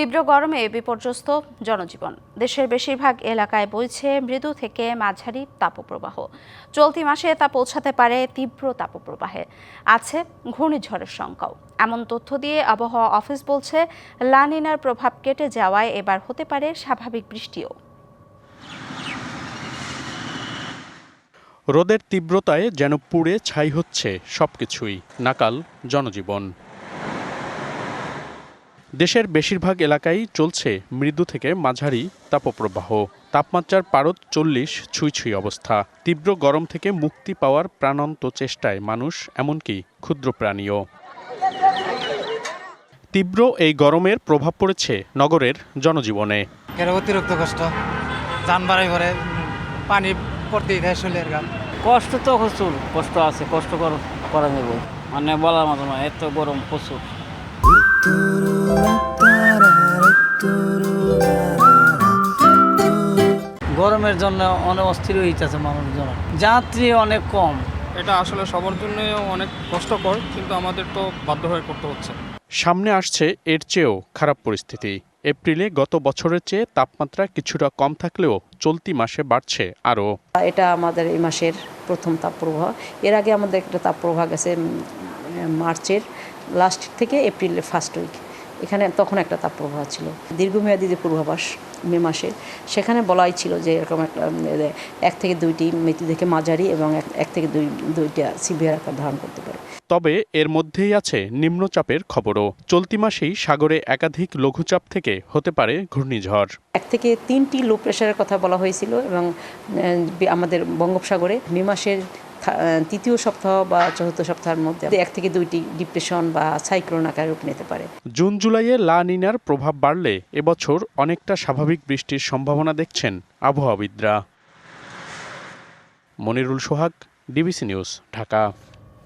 তীব্র গরমে বিপর্যস্ত জনজীবন। দেশের বেশিরভাগ এলাকায় বইছে মৃদু থেকে মাঝারি তাপপ্রবাহ। চলতি মাসে তা পৌঁছাতে পারে তীব্র তাপপ্রবাহে। আছে ঘূর্ণিঝড়ের সংখ্যাও। এমন তথ্য দিয়ে আবহাওয়া অফিস বলছে, লানিনার প্রভাব কেটে যাওয়ায় এবার হতে পারে স্বাভাবিক বৃষ্টিও। রোদের তীব্রতায় যেন পুড়ে ছাই হচ্ছে সবকিছুই। নাকাল জনজীবন। দেশের বেশিরভাগ এলাকায় চলছে মৃদু থেকে মাঝারি তাপপ্রবাহ। তাপমাত্রার পারদ চল্লিশ ছুঁই ছুঁই অবস্থা। তীব্র গরম থেকে মুক্তি পাওয়ার প্রাণান্ত চেষ্টায় মানুষ এমনকি ক্ষুদ্র প্রাণীও। তীব্র এই গরমের প্রভাব পড়েছে নগরের জনজীবনে। অতিরিক্ত কষ্ট। যান বাড়াই করে পানি পড়তেই দেয় শরীরের গান কষ্ট তো প্রচুর কষ্ট আছে কষ্টকর করা যাবে মানে বলার মতো নয় এত গরম প্রচুর। গরমের জন্য অনেক অস্থির হইতেছে মানুষজন। যাত্রী অনেক কম। এটা আসলে সবার জন্য অনেক কষ্টকর কিন্তু আমাদের তো বাধ্য হয়ে করতে হচ্ছে। সামনে আসছে এর চেয়েও খারাপ পরিস্থিতি। এপ্রিলে গত বছরের চেয়ে তাপমাত্রা কিছুটা কম থাকলেও চলতি মাসে বাড়ছে আরও। এটা আমাদের এই মাসের প্রথম তাপপ্রবাহ। এর আগে আমাদের একটা তাপপ্রবাহ গেছে মার্চের লাস্ট থেকে এপ্রিলের ফার্স্ট উইক। এখানে তখন একটা তাপপ্রবাহ ছিল। দীর্ঘমেয়াদী যে পূর্বাভাস মে মাসে সেখানে বলাই ছিল যে এরকম একটা এক থেকে দুইটি মৃত্যু থেকে মাঝারি এবং এক- থেকে দুই দুইটা সিভিয়ার আকার ধারণ করতে পারে। তবে এর মধ্যেই আছে নিম্নচাপের খবরও। চলতি মাসেই সাগরে একাধিক লঘুচাপ থেকে হতে পারে ঘূর্ণিঝড়। এক থেকে তিনটি লো প্রেশারের কথা বলা হয়েছিল এবং আমাদের বঙ্গোপসাগরে মে মাসের তৃতীয় সপ্তাহ বা চতুর্থ সপ্তাহের মধ্যে এক থেকে দুইটি ডিপ্রেশন বা সাইক্লোন আকার রূপ নিতে পারে। জুন জুলাইয়ে লা নিনার প্রভাব বাড়লে এবছর অনেকটা স্বাভাবিক বৃষ্টির সম্ভাবনা দেখছেন আবহাওয়াবিদরা। Monirul Sohag, DBC news, Dhaka.